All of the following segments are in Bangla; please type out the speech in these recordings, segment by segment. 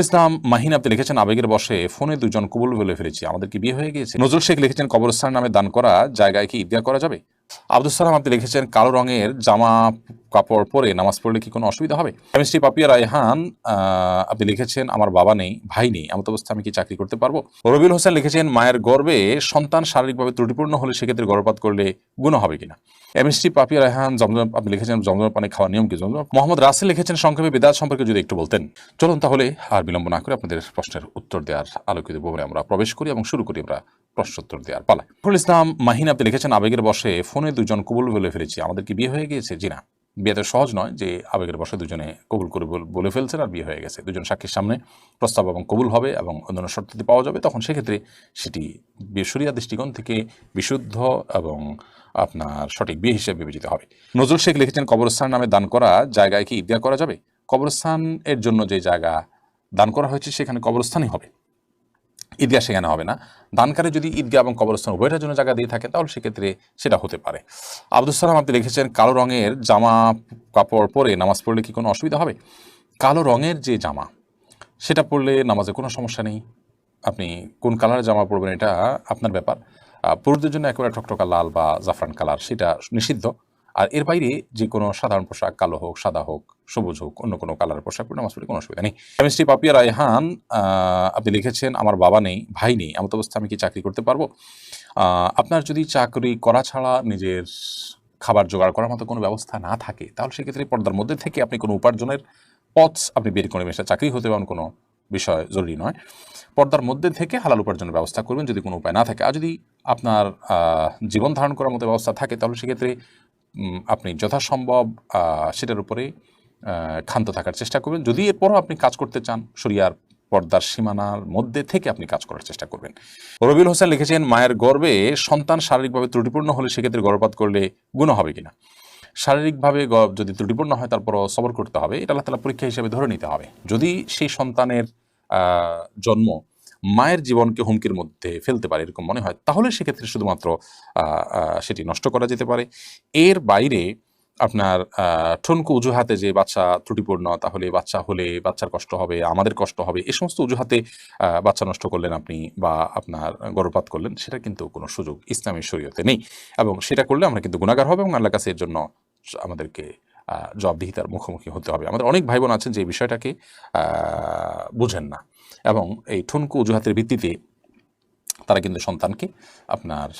ফখরুল ইসলাম মাহিন, আপনি লিখেছেন আবেগের বসে ফোনে দুজন কবুল বলে ফেলেছি, আমাদের কি বিয়ে হয়ে গিয়েছে? নজরুল শেখ লিখেছেন কবরস্থান নামে দান করা জায়গায় কি ঈদগাহ করা যাবে? আব্দুল সালাম, আপনি লিখেছেন কালো রঙের জামা কাপড় পরে নামাজ পড়লে কি কোনো অসুবিধা হবে? কেমিস্ট্রি পাপিয়া রায়হান আপনি লিখেছেন, আমার বাবা নেই, ভাই নেই, এমত অবস্থা আমি কি চাকরি করতে পারব? রবিউল হোসেন লিখেছেন, মায়ের গর্বে সন্তান শারীরিকভাবে ত্রুটিপূর্ণ হলে সেক্ষেত্রে গর্ভপাত করলে গুণ হবে কিনা? এমএসটি পাপিয়া রায়হান, জমজম, আপনি লিখেছেন জমজম পানি খাওয়া নিয়ম কি জমজম মোহাম্মদ রাসেল লিখেছেন, সংক্ষেপে বিদাত সম্পর্কে যদি একটু বলতেন। চলুন তাহলে আর বিলম্ব না করে আপনাদের প্রশ্নের উত্তর দেওয়ার আলোকিত ভবনে আমরা প্রবেশ করি এবং শুরু করি আমরা প্রশ্নোত্তর দেওয়ার পালা। ফখরুল ইসলাম মাহিন, আপনি লিখেছেন, আবেগের বসে ফোনে দুজন কবুল বলে ফেলেছি আমাদের কি বিয়ে হয়ে গিয়েছে? জি না। বিয়ে তো সহজ নয় যে আবেগের বসে দুজনে কবুল করে বলে ফেলছেন আর বিয়ে হয়ে গেছে। দুজন সাক্ষীর সামনে প্রস্তাব এবং কবুল হবে এবং অন্যান্য শর্তাদি পাওয়া যাবে, তখন সেক্ষেত্রে সেটি বিশ্বরিয়া দৃষ্টিকোণ থেকে বিশুদ্ধ এবং আপনার সঠিক বিয়ে হিসেবে বিবেচিত হবে। নজরুল শেখ লিখেছেন, কবরস্থান নামে দান করা জায়গায় কি ঈদগাহ করা যাবে? কবরস্থান এর জন্য যে জায়গা দান করা হয়েছে, সেখানে কবরস্থানই হবে। ঈদগাহ সেখানে হবে না। দানকারে যদি ঈদগাহ এবং কবরস্থান উভয়টার জন্য জায়গা দিয়ে থাকে তাহলে সেক্ষেত্রে সেটা হতে পারে। আব্দুল সালাম, আপনি লিখেছেন, কালো রঙের জামা কাপড় পরে নামাজ পড়লে কি কোনো অসুবিধা হবে? কালো রঙের যে জামা, সেটা পরলে নামাজে কোনো সমস্যা নেই। আপনি কোন কালারের জামা পরবেন, এটা আপনার ব্যাপার। পুরুষদের জন্য একেবারে টকটকা লাল বা জাফরান কালার, সেটা নিষিদ্ধ। আর এর বাইরে যে কোনো সাধারণ পোশাক, কালো হোক, সাদা হোক, সবুজ হোক, অন্য কোনো কালারের পোশাক পরে নামাজ পড়লে কোনো অসুবিধা নেই। কেমিস্ট্রি পাপিয়া রায়হান আপনি লিখেছেন, আমার বাবা নেই, ভাই নেই, এমন অবস্থা আমি কি চাকরি করতে পারব? আপনার যদি চাকরি করা ছাড়া নিজের খাবার জোগাড় করার মতো কোনো ব্যবস্থা না থাকে, তাহলে সেক্ষেত্রে পর্দার মধ্যে থেকে আপনি কোনো উপার্জনের পথ আপনি বের করে সেটা চাকরি হতে পারেন, কোনো বিষয় জরুরি নয়। পর্দার মধ্যে থেকে হালাল উপার্জনের ব্যবস্থা করবেন যদি কোনো উপায় না থাকে। আর যদি আপনার জীবন ধারণ করার মতো ব্যবস্থা থাকে, তাহলে সেক্ষেত্রে আপনি যথাসম্ভব সেটার উপরে ক্ষান্ত থাকার চেষ্টা করবেন। যদি এরপরও আপনি কাজ করতে চান, শরিয়ার পর্দার সীমানার মধ্যে থেকে আপনি কাজ করার চেষ্টা করবেন। রবিউল হোসেন লিখেছেন, মায়ের গর্বে সন্তান শারীরিকভাবে ত্রুটিপূর্ণ হলে সেক্ষেত্রে গর্ভপাত করলে গুণ হবে কিনা? শারীরিকভাবে যদি ত্রুটিপূর্ণ হয়, তারপরও সবর করতে হবে। এটা আল্লাহ তালা পরীক্ষা হিসেবে ধরে নিতে হবে। যদি সেই সন্তানের জন্ম মায়ের জীবনকে হুমকির মধ্যে ফেলতে পারে, এরকম মনে হয়। তাহলে সেক্ষেত্রে শুধুমাত্র সেটি নষ্ট করা যেতে পারে। এর বাইরে আপনার ঠুনকো অজুহাতে যে বাচ্চা ত্রুটিপূর্ণ, তাহলে বাচ্চা হলে বাচ্চার কষ্ট হবে, আমাদের কষ্ট হবে, এ সমস্ত অজুহাতে বাচ্চা নষ্ট করলেন আপনি বা আপনার গর্ভপাত করলেন, সেটা কিন্তু কোনো সুযোগ ইসলামী শরীয়তে নেই। এবং সেটা করলে আমরা কিন্তু গুণাগার হবে এবং আল্লাহ কাছে এর জন্য আমাদেরকে জবাবদিহিতার মুখোমুখি হতে হবে। আমাদের অনেক ভাই বোন আছেন যে বিষয়টাকে বুঝেন না এবং এই ঠুনকু অজুহাতের ভিত্তিতে তারা কিন্তু সন্তানকে আপনার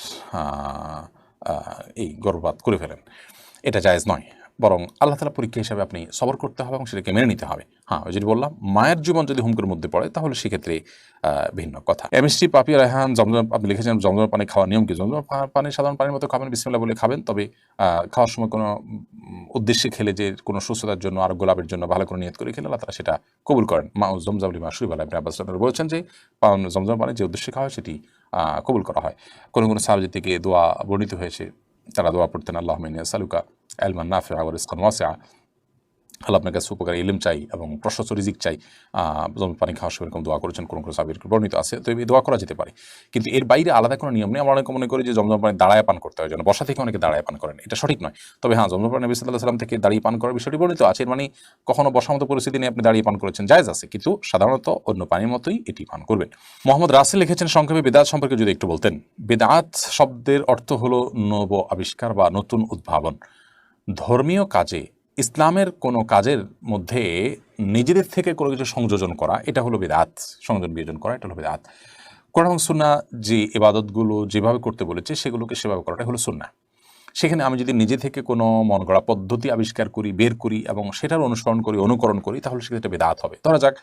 এই গর্ভপাত করে ফেলেন। এটা জায়জ নয়। বরং আল্লাহ তালা পরীক্ষা হিসাবে আপনি সবর করতে হবে এবং সেটাকে মেনে নিতে হবে। হ্যাঁ যদি বললাম, মায়ের জীবন যদি হুমকির মধ্যে পড়ে, তাহলে সেক্ষেত্রে ভিন্ন কথা। এমএসটি পাপিয়া রেহান, জমজম, আপনি লিখেছেন জমজম পানি খাওয়ার নিয়ম কি? জমজম পানি সাধারণ পানির মতো খাবেন বিসমিল্লা বলে খাবেন, তবে খাওয়ার সময় কোনো উদ্দেশ্যে খেলে যে কোনো সুস্থতার জন্য আর গোলাপের জন্য ভালো করে নিয়ত করে খেলে আল্লাহ তারা সেটা কবুল করেন। মা জমজম লিমা শুরুবেলা আপনি আব্বাস বলেছেন যে জমজম পানি যে উদ্দেশ্যে খাওয়া হয়, সেটি কবুল করা হয়। কোনো কোনো সাহাবি থেকে দোয়া বর্ণিত হয়েছে, তারা দোয়া পড়তেন আল্লাহ মিনিয়া সালুকা আলমান নাফে আওয়ার ইসকান ওয়াসিয়া আল্লাহ আপনার কাছে উপকারী ইলিম চাই এবং প্রশস্ত রিজিক চাই। যেমন পানি খাওয়ার সময় এরকম দোয়া করেছেন, কোনো কোনো সাবির বর্ণিত আছে, তো এই দোয়া করা যেতে পারে। কিন্তু এর বাইরে আলাদা কোনো নিয়ম নেই। আমরা অনেকে মনে করি যে জমজম পানি দাঁড়ায় পান করতে হয়, যেন বসা থেকে অনেকে দাঁড়ায় পান করেন। এটা সঠিক নয়। তবে হ্যাঁ জমজম পানি নবী সাল্লাম থেকে দাঁড়িয়ে পান করার বিষয়টি বর্ণিত আছে। মানে কখনো বসার মতো পরিস্থিতি নিয়ে আপনি দাঁড়িয়ে পান করেছেন, জায়জ আছে। কিন্তু সাধারণত অন্য পানির মতোই এটি পান করবেন। মোহাম্মদ রাসেল লিখেছেন সংক্ষেপে, বেদাত সম্পর্কে যদি একটু বলতেন। বেদাত শব্দের অর্থ হলো নব আবিষ্কার বা নতুন উদ্ভাবন। ধর্মীয় কাজে, ইসলামের কোনো কাজের মধ্যে নিজেদের থেকে কোনো কিছু সংযোজন করা, এটা হলো বেদাত, সংযোজন বিয়োজন করা, এটা হলো বেদাত। কোরআন সুন্না যে ইবাদতগুলো যেভাবে করতে বলেছে, সেগুলোকে সেভাবে করাটা হলো সুন্না। সেখানে আমি যদি নিজে থেকে কোনো মন গড়া পদ্ধতি আবিষ্কার করি, বের করি এবং সেটার অনুসরণ করি, অনুকরণ করি, তাহলে সেক্ষেত্রে বেদাত হবে। ধরা যাক,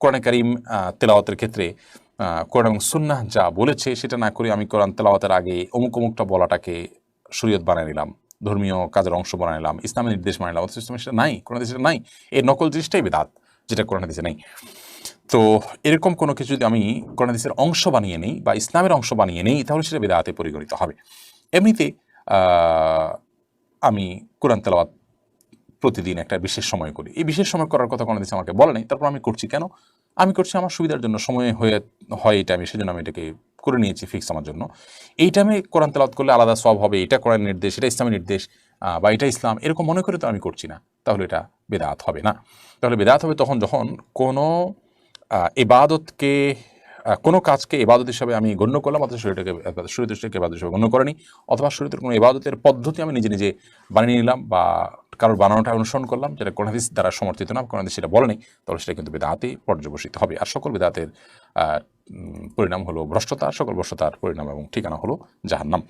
কোরআন করিম তেলাওয়াতের ক্ষেত্রে কোরআন সুন্না যা বলেছে, সেটা না করে আমি কোরআন তেলাওয়াতের আগে অমুক অমুকটা বলাটাকে শরীয়ত বানিয়ে নিলাম। ধর্মীয় কাজের অংশ বানাইলাম, ইসলামের নির্দেশ মানিলাম নিলাম অথচ ইসলামের সেটা নাই কোনো দেশে নাই এই নকল জিনিসটাই বেদাত, যেটা কোরআন দেশে নেই। তো এরকম কোনো কিছু যদি আমি কোরআন দেশের অংশ বানিয়ে নিই বা ইসলামের অংশ বানিয়ে নিই, তাহলে সেটা বেদাতে পরিগণিত হবে। এমনিতে আমি কোরআন তেলাওয়াত প্রতিদিন একটা বিশেষ সময় করি। এই বিশেষ সময় করার কথা কোনো দিচ্ছে আমাকে বলে নাই তারপর আমি করছি। কেন? আমি করছি আমার সুবিধার জন্য সময় হয়ে হয় এটা আমি সেজন্য আমি এটাকে করে নিয়েছি ফিক্স আমার জন্য। এই টাইমে কোরআন তেলাওয়াত করলে আলাদা সব হবে এটা কোরআন নির্দেশ এটা ইসলামের নির্দেশ বা এটা ইসলাম এরকম মনে করে তো আমি করছি না। তাহলে এটা বেদাত হবে না। তাহলে বেদাত হবে তখন যখন কোনো আহ, কোনো কাজকে এবাদত হিসাবে আমি গণ্য করলাম অথবা শরীরটাকে শরীর দৃষ্টিকে এবাদত হিসাবে গণ্য করেনি, অথবা শরীরের কোনো এবাদতের পদ্ধতি আমি নিজে নিজে বানিয়ে নিলাম বা কারোর বানানোটা অনুসরণ করলাম, যেটা কোন হাদিস দ্বারা সমর্থিত না, কোন হাদিস সেটা বলেনি তাহলে সেটা কিন্তু বেদাতে পর্যবসিত হবে। আর সকল বেদাতের পরিণাম হলো ভ্রষ্টতা, সকল ভ্রষ্টতার পরিণাম এবং ঠিকানা হলো জাহান্নাম।